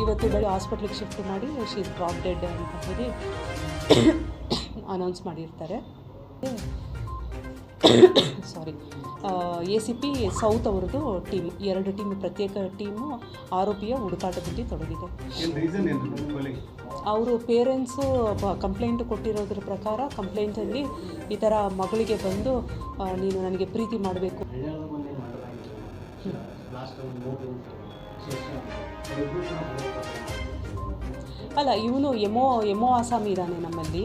ಇವತ್ತು ಬೆಳೆ ಹಾಸ್ಪಿಟ್ಲಿಗೆ ಶಿಫ್ಟ್ ಮಾಡಿ ಶಿ ಇಸ್ ಡ್ರಾಪ್ ಡೆಡ್ ಅಂತ ಹೇಳಿ ಅನೌನ್ಸ್ ಮಾಡಿರ್ತಾರೆ. Sorry A C P south ಅವ್ರದ್ದು ಟೀಮ್ ಎರಡು ಟೀಮ್ ಪ್ರತ್ಯೇಕ ಟೀಮು ಆರೋಪಿಯ ಹುಡುಕಾಟದಲ್ಲಿ ತೊಡಗಿದೆ. ಅವರು ಪೇರೆಂಟ್ಸು ಕಂಪ್ಲೇಂಟ್ ಕೊಟ್ಟಿರೋದ್ರ ಪ್ರಕಾರ ಕಂಪ್ಲೇಂಟಲ್ಲಿ ಈ ಥರ ಮಗಳಿಗೆ ಬಂದು ನೀನು ನನಗೆ ಪ್ರೀತಿ ಮಾಡಬೇಕು. ಅಲ್ಲ, ಇವನು ಎಮೋ ಎಮೋ ಆಸಾಮಿ ಇದ್ದಾನೆ ನಮ್ಮಲ್ಲಿ.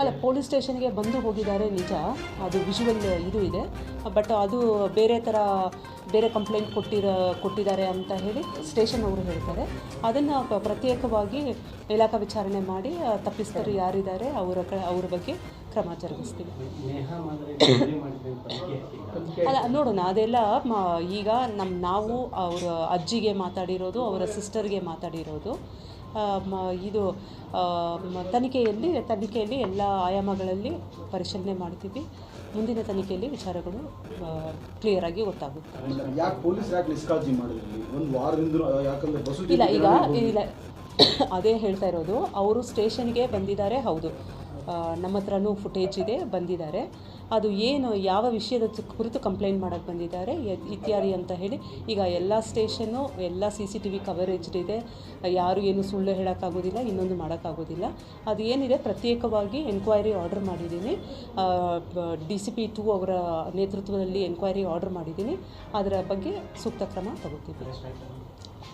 ಅಲ್ಲ, ಪೊಲೀಸ್ ಸ್ಟೇಷನ್ಗೆ ಬಂದು ಹೋಗಿದ್ದಾರೆ ನಿಜ. ಅದು ವಿಜುವಲ್ ಇದು ಇದೆ. ಬಟ್ ಅದು ಬೇರೆ ಥರ, ಬೇರೆ ಕಂಪ್ಲೇಂಟ್ ಕೊಟ್ಟಿರೋ, ಕೊಟ್ಟಿದ್ದಾರೆ ಅಂತ ಹೇಳಿ ಸ್ಟೇಷನ್ ಅವರು ಹೇಳ್ತಾರೆ. ಅದನ್ನು ಪ್ರತ್ಯೇಕವಾಗಿ ಇಲಾಖಾ ವಿಚಾರಣೆ ಮಾಡಿ ತಪ್ಪಿಸ್ತರು ಯಾರಿದ್ದಾರೆ, ಅವರ ಅವ್ರ ಬಗ್ಗೆ ಕ್ರಮ ಜರುಗಿಸ್ತೀವಿ. ಅಲ್ಲ ನೋಡೋಣ ಅದೆಲ್ಲ ಈಗ ನಮ್ಮ ನಾವು ಅವರ ಅಜ್ಜಿಗೆ ಮಾತಾಡಿರೋದು ಅವರ ಸಿಸ್ಟರ್ಗೆ ಮಾತಾಡಿರೋದು ಮ ಇದು ತನಿಖೆಯಲ್ಲಿ ತನಿಖೆಯಲ್ಲಿ ಎಲ್ಲ ಆಯಾಮಗಳಲ್ಲಿ ಪರಿಶೀಲನೆ ಮಾಡ್ತೀವಿ. ಮುಂದಿನ ತನಿಖೆಯಲ್ಲಿ ವಿಚಾರಗಳು ಕ್ಲಿಯರ್ ಆಗಿ ಗೊತ್ತಾಗುತ್ತೆ. ಯಾಕೆ ಪೊಲೀಸ್ ಯಾಕೆ ನಿಷ್ಕಾಳಜಿ ಮಾಡಿದ್ರಿ? ಒಂದು ವಾರದಿಂದ ಯಾಕಂದ್ರೆ ಬಸ್ಸು ಇಲ್ಲ ಈಗ ಇಲ್ಲ. ಅದೇ ಹೇಳ್ತಾ ಇರೋದು ಅವರು ಸ್ಟೇಷನ್ಗೆ ಬಂದಿದ್ದಾರೆ ಹೌದು. ನಮ್ಮ ಹತ್ರನೂ ಫುಟೇಜ್ ಇದೆ, ಬಂದಿದ್ದಾರೆ. ಅದು ಏನು, ಯಾವ ವಿಷಯದ ಕುರಿತು ಕಂಪ್ಲೇಂಟ್ ಮಾಡೋಕ್ಕೆ ಬಂದಿದ್ದಾರೆ ಇತ್ಯಾದಿ ಅಂತ ಹೇಳಿ, ಈಗ ಎಲ್ಲ ಸ್ಟೇಷನ್ನು ಎಲ್ಲ C C T V coverage ಇದೆ. ಯಾರು ಏನು ಸುಳ್ಳು ಹೇಳೋಕ್ಕಾಗೋದಿಲ್ಲ, ಇನ್ನೊಂದು ಮಾಡೋಕ್ಕಾಗೋದಿಲ್ಲ. ಅದು ಏನಿದೆ, ಪ್ರತ್ಯೇಕವಾಗಿ ಎನ್ಕ್ವೈರಿ ಆರ್ಡರ್ ಮಾಡಿದ್ದೀನಿ. ಡಿ ಸಿ ಪಿ ಟು ಅವರ ನೇತೃತ್ವದಲ್ಲಿ ಎನ್ಕ್ವೈರಿ ಆರ್ಡರ್ ಮಾಡಿದ್ದೀನಿ. ಅದರ ಬಗ್ಗೆ ಸೂಕ್ತ ಕ್ರಮ ತಗೋತೀವಿ.